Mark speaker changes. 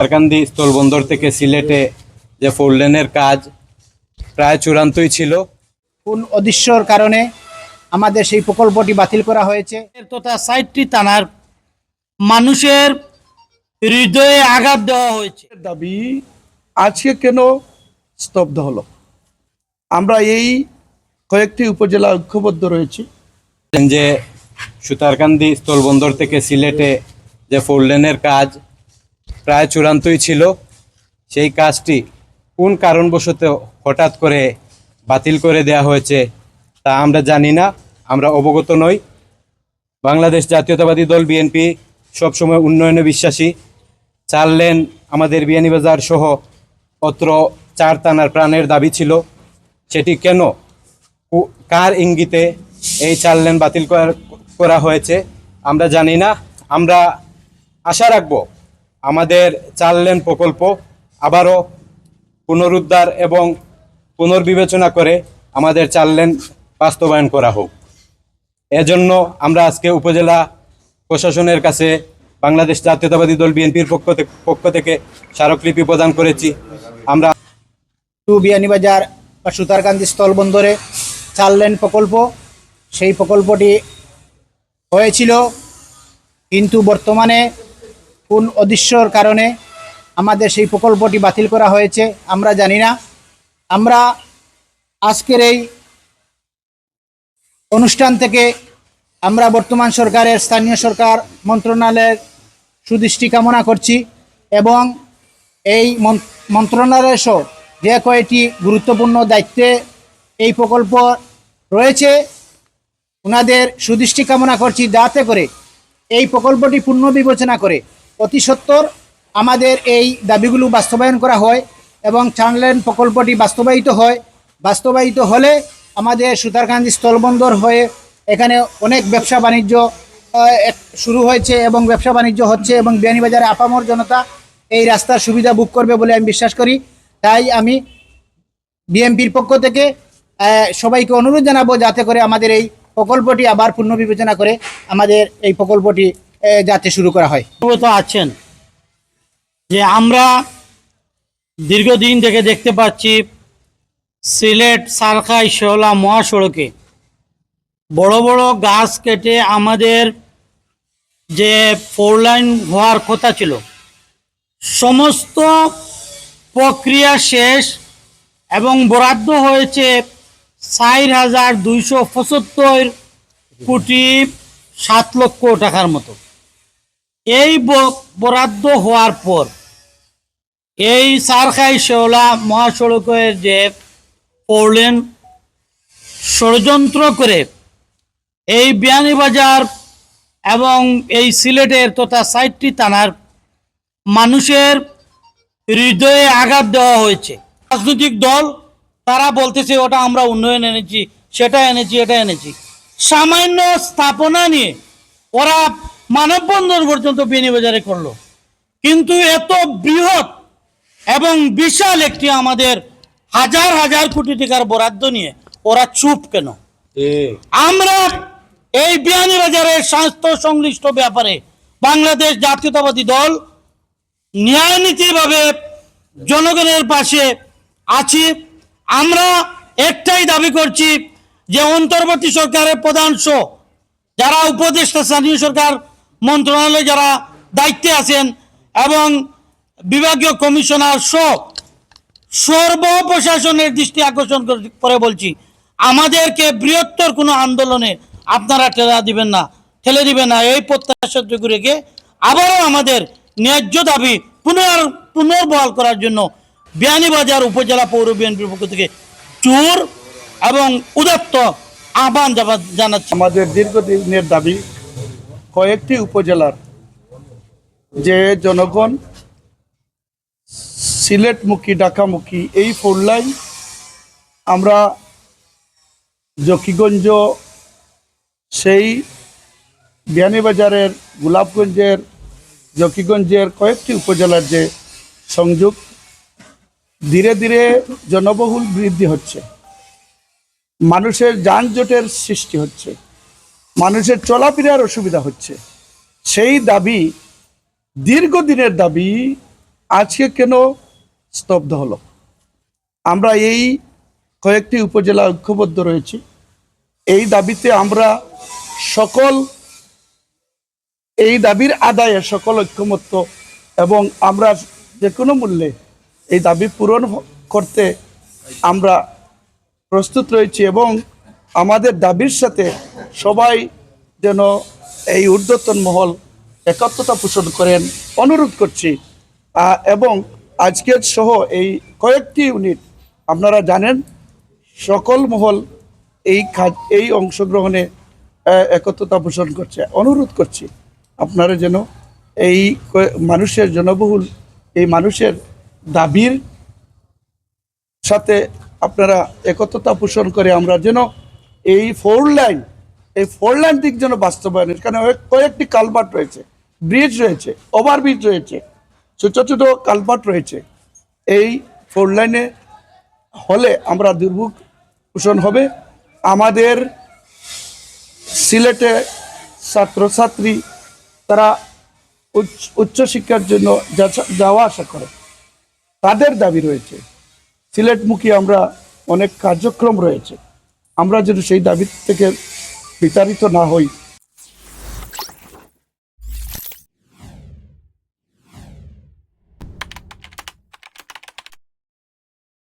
Speaker 1: কারকান্দি স্থলবন্দর থেকে সিলেটে যে ফোর লেনের কাজ প্রায় চূড়ান্তই ছিল।
Speaker 2: কোন অদৃশ্যর কারণে আমাদের সেই প্রকল্পটি বাতিল করা হয়েছে?
Speaker 3: তথা সাইটটি থানার মানুষের হৃদয়ে আঘাত দেওয়া হয়েছে।
Speaker 4: দাবি আজকে কেন স্তব্ধ হলো? আমরা এই কয়েকটি উপজেলা ঐক্যবদ্ধ রয়েছি।
Speaker 1: যে সুতারকান্দি স্থলবন্দর থেকে সিলেটে যে ফোর লেনের কাজ প্রায় চূড়ান্তই ছিল। সেই কাজটি কোন কারণবশত হঠাৎ করে বাতিল করে দেয়া হয়েছে তা আমরা জানি না, আমরা অবগত নই। বাংলাদেশ জাতীয়তাবাদী দল বিএনপি সবসময় উন্নয়নে বিশ্বাসী। চার লেন আমাদের বিয়ানীবাজার সহ অত্র চার থানার প্রাণের দাবি ছিল। সেটি কেন? কার ইঙ্গিতে এই চার লেন বাতিল করা হয়েছে? আমরা জানি না। আমরা আশা রাখব আমাদের চার লেন প্রকল্প আবারও পুনরুদ্ধার এবং পুনর্বিবেচনা করে আমাদের চার লেন বাস্তবায়ন করা হোক। এজন্য আমরা আজকে উপজেলা প্রশাসনের কাছে বাংলাদেশ জাতীয়তাবাদী দল বিএনপির পক্ষ থেকে পক্ষ থেকে স্মারকলিপি প্রদান করেছি। আমরা
Speaker 2: টু বিয়ানীবাজার বা সুতারকান্দি স্থলবন্দরে চার লেন প্রকল্প। সেই প্রকল্পটি হয়েছিল, কিন্তু বর্তমানে কোন অদৃশ্যর কারণে আমাদের সেই প্রকল্পটি বাতিল করা হয়েছে, আমরা জানি না। আমরা আজকের এই অনুষ্ঠান থেকে আমরা বর্তমান সরকারের স্থানীয় সরকার মন্ত্রণালয়ের সুদৃষ্টি কামনা করছি এবং এই মন- মন্ত্রণালয় সহ যে কয়েকটি গুরুত্বপূর্ণ দায়িত্বে এই প্রকল্প রয়েছে ওনাদের সুদৃষ্টি কামনা করছি যাতে করে এই প্রকল্পটি পুনর্বিবেচনা করে অতি সত্বর আমাদের এই দাবিগুলো বাস্তবায়ন করা হয় এবং চানলেন প্রকল্পটি বাস্তবায়িত হয়। বাস্তবায়িত হলে আমাদের সুতারকান্দি স্থলবন্দর হয়ে এখানে অনেক ব্যবসা বাণিজ্য শুরু হয়েছে এবং ব্যবসা বাণিজ্য হচ্ছে এবং বিয়ানীবাজারে আপামর জনতা এই রাস্তার সুবিধা বুক করবে বলে আমি বিশ্বাস করি। তাই আমি বিএমপির পক্ষ থেকে সবাইকে অনুরোধ জানাব যাতে করে আমাদের এই প্রকল্পটি আবার পুনর্বিবেচনা করে আমাদের এই প্রকল্পটি যাতে শুরু করা হয়।
Speaker 3: অবগত আছেন যে আমরা দীর্ঘদিন থেকে দেখতে পাচ্ছি সিলেট সারখাই শেওলা মহাসড়কে বড় বড় গাছ কেটে আমাদের যে ফোর লাইন হওয়ার কথা ছিল, সমস্ত প্রক্রিয়া শেষ এবং বরাদ্দ হয়েছে চার হাজার দুইশো পঁচাত্তর কোটি সাত লক্ষ টাকার মতো। এই বরাদ্দ হওয়ার পর, এই সারখাই শেওলা মহাসড়কের যে পড়লেন, ষড়যন্ত্র করে এই বিয়ানীবাজার এবং এই সিলেটের তথা সাইটটি থানার মানুষের হৃদয়ে আঘাত দেওয়া হয়েছে। রাজনৈতিক দল, তারা বলতেছে, ওটা আমরা উন্নয়ন এনেছি, সেটা এনেছি, এটা এনেছি। সামান্য স্থাপনা নিয়ে ওরা মানববন্ধন পর্যন্ত বিয়ানীবাজারে করল। কিন্তু এত বৃহৎ এবং বিশাল একটি আমাদের হাজার হাজার কোটি টাকার বরাদ্দ নিয়ে ওরা চুপ কেন? আমরা এই বিয়ানীবাজারের স্বাস্থ্য সংশ্লিষ্ট ব্যাপারে বাংলাদেশ জাতীয়তাবাদী দল ন্যায়নীতিভাবে জনগণের পাশে আছি। আমরা একটাই দাবি করছি যে অন্তর্বর্তী সরকারের প্রধান যারা উপদেষ্টা স্থানীয় সরকার মন্ত্রণালয়ে যারা দায়িত্বে আছেন এবং বিভাগীয় কমিশনার সহ সর্ব প্রশাসনের দৃষ্টি আকর্ষণ করে- বলছি, আমাদেরকে বৃহত্তর কোনো আন্দোলনে আপনারা ঠেলা দিবেন না, ঠেলে দিবেন না। এই প্রত্যাশাটুকু রেখে আবারও আমাদের ন্যায্য দাবি পুনর পুনর্বহাল করার জন্য বিয়ানীবাজার উপজেলা পৌর বিএনপির পক্ষ থেকে চুর এবং উদাত্ত আহ্বান জানাচ্ছি।
Speaker 4: আমাদের দীর্ঘদিনের দাবি কয়েকটি উপজেলার যে জনগণ সিলেটমুখী, ঢাকামুখী, এই ফোর লাইন আমরা জকিগঞ্জ, সেই বিয়ানীবাজারের, গোলাপগঞ্জের, জকিগঞ্জের কয়েকটি উপজেলার যে সংযোগ, ধীরে ধীরে জনবহুল বৃদ্ধি হচ্ছে। মানুষের যানজটের সৃষ্টি হচ্ছে। মানুষের চলাফেরার অসুবিধা হচ্ছে। সেই দাবি, দীর্ঘদিনের দাবি, আজকে কেন স্তব্ধ হলো? আমরা এই কয়েকটি উপজেলা ঐক্যবদ্ধ রয়েছি। এই দাবিতে আমরা সকল, এই দাবির আদায়ে সকল ঐক্যমত্য এবং আমরা যে কোনো মূল্যে এই দাবি পূরণ করতে আমরা প্রস্তুত রয়েছি এবং আমাদের দাবির সাথে সবাই যেন এই ঊর্ধ্বতন মহল একত্রতা পোষণ করেন, অনুরোধ করছি। এবং আজকের সহ এই কয়েকটি ইউনিট আপনারা জানেন, সকল মহল এই কাজ, এই অংশগ্রহণে একত্রতা পোষণ করছে। অনুরোধ করছি, আপনারা যেন এই মানুষের জনবহুল, এই মানুষের দাবির সাথে আপনারা একত্রতা পোষণ করে আমরা যেন এই ফোর লাইন এই ফোর লাইন দিক যেন বাস্তবায়ন এখানে কয়েকটি কালভার্ট রয়েছে, ব্রিজ রয়েছে, ওভারব্রিজ রয়েছে, ছোট ছোট কালভার্ট রয়েছে। এই ফোর লাইনে হলে আমরা দুর্ভোগ পোষণ হবে। আমাদের সিলেটে ছাত্রছাত্রী তারা উচ্চ উচ্চশিক্ষার জন্য যাওয়া আসা করে, তাদের দাবি রয়েছে। সিলেটমুখী আমরা অনেক কার্যক্রম রয়েছে। আমরা যেন সেই দাবি থেকে বিতাড়িত না হই।